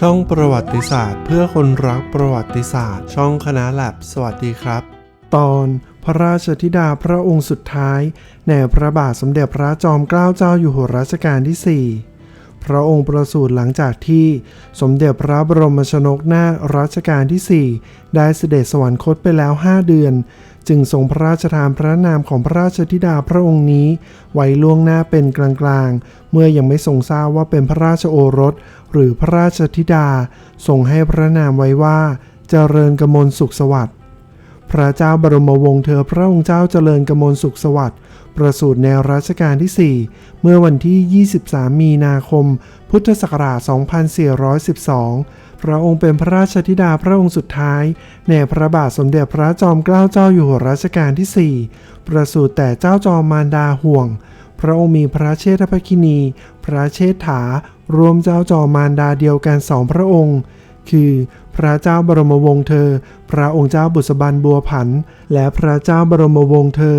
ช่องประวัติศาสตร์ เพื่อคนรักประวัติศาสตร์ ช่องคณะแลบสวัสดีครับ ตอนพระราชธิดาพระองค์สุดท้าย ในพระบาทสมเด็จพระจอมเกล้าเจ้าอยู่หัวรัชกาลที่ 4 พระองค์ประสูติหลังจากที่สมเด็จพระบรมชนกนาถรัชกาลที่ 4 ได้เสด็จสวรรคตไปแล้ว 5 เดือน จึงทรงพระราชทานพระนามของพระราชธิดาพระองค์นี้ ไว้ล่วงหน้าเป็นกลางๆ เมื่อยังไม่ทรงทราบว่าเป็นพระราชโอรส หรือพระราชธิดาทรงให้พระนามไว้ว่า เจริญกมลสุขสวัสดิ์ พระเจ้าบรมวงศ์เธอพระองค์เจ้าเจริญกมลสุขสวัสดิ์ประสูติในรัชกาลที่ 4 เมื่อวันที่ 23 มีนาคม พุทธศักราช 2412 พระองค์เป็นพระราชธิดาพระองค์สุดท้าย ในพระบาทสมเด็จพระจอมเกล้าเจ้าอยู่หัวรัชกาลที่ 4 ประสูติแต่เจ้าจอมมารดาห่วง พระองค์มีพระเชษฐภคินี พระเชษฐารวมเจ้าจอมมารดาเดียวกันสองพระองค์ คือพระเจ้าบรมวงศ์เธอ พระองค์เจ้าบุษบันบัวผัน และพระเจ้าบรมวงศ์เธอ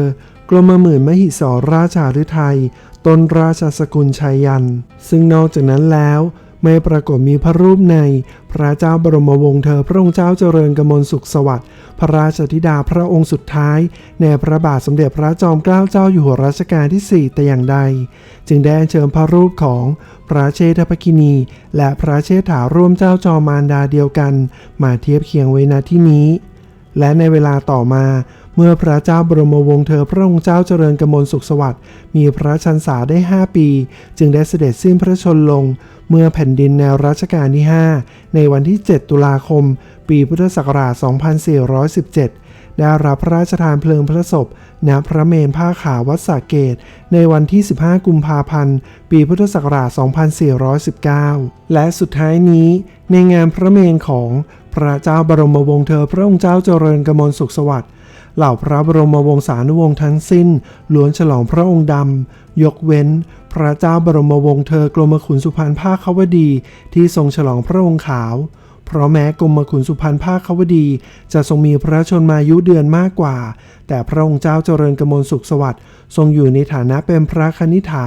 กรมหมื่นมหิศรราชาฤทัยตนราชสกุลชัยยัน ซึ่งนอกจากนั้นแล้ว ไม่ปรากฏมีพระรูปในพระเจ้าบรมวงศ์เธอพระองค์เจ้าเจริญกมลสุขสวัสดิ์ พระราชธิดาพระองค์สุดท้าย ในพระบาทสมเด็จพระจอมเกล้าเจ้าอยู่หัวรัชกาลที่ 4 แต่อย่างใด จึงได้เชิญพระรูปของพระเชษฐภคินี และพระเชษฐาร่วมเจ้าจอมมารดาเดียวกัน มาเทียบเคียงไว้ณที่นี้ และในเวลาต่อมา เมื่อพระเจ้าบรมวงศ์เธอพระองค์เจ้าเจริญกมลสุขสวัสดิ์มีพระชันษาได้ 5 ปี จึงได้เสด็จสิ้นพระชนลง เมื่อแผ่นดินแนวรัชกาลที่ 5 ในวันที่ 7 ตุลาคม ปีพุทธศักราช 2417 ได้รับพระราชทานเพลิงพระศพณพระเมรุผ้าขาววัดสระเกต ในวันที่ 15 กุมภาพันธ์ ปีพุทธศักราช 2419 และสุดท้ายนี้ในงานพระเมรุของพระเจ้าบรมวงศ์เธอพระองค์เจ้าเจริญกมลสุขสวัสดิ์ เหล่าพระบรมวงศานุวงศ์ทั้งสิ้นล้วนฉลองพระองค์ดำ ยกเว้น พระเจ้าบรมวงศ์เธอกรมขุนสุพรรณภาควดี ที่ทรงฉลองพระองค์ขาว เพราะแม้กรมขุนสุพรรณภาควดี จะทรงมีพระชนมายุเดือนมากกว่า แต่พระองค์เจ้าเจริญกมลสุขสวัสดิ์ทรงอยู่ในฐานะเป็นพระคณิฐา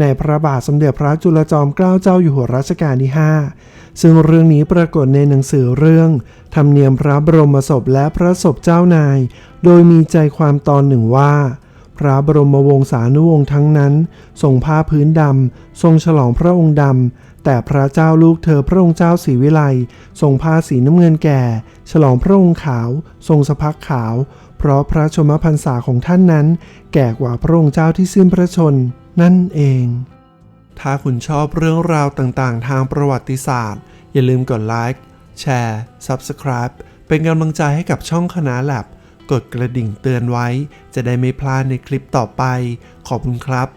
ในพระบาทสมเด็จพระจุลจอมเกล้าเจ้าอยู่หัวรัชกาลที่ 5 ซึ่งเรื่องนี้ปรากฏในหนังสือเรื่องธรรมเนียมพระบรมศพและพระศพเจ้านาย โดยมีใจความตอนหนึ่งว่า พระบรมวงศานุวงศ์ทั้งนั้นทรงผ้าพื้นดำ ทรงฉลองพระองค์ดำ แต่พระเจ้าลูกเธอพระองค์เจ้าศรีวิไลทรงผ้าสีน้ำเงินแก่ ฉลองพระองค์ขาว ทรงสะพักขาว เพราะพระชมพรรษาของท่านนั้น แก่กว่าพระองค์เจ้าที่สิ้นพระชน นั่นเอง ถ้าคุณชอบเรื่องราวต่างๆ ทางประวัติศาสตร์ อย่าลืมกดไลค์แชร์ Subscribe เป็นกำลังใจให้กับช่องคณะแลบ กดกระดิ่งเตือนไว้ จะได้ไม่พลาดในคลิปต่อไป ขอบคุณครับ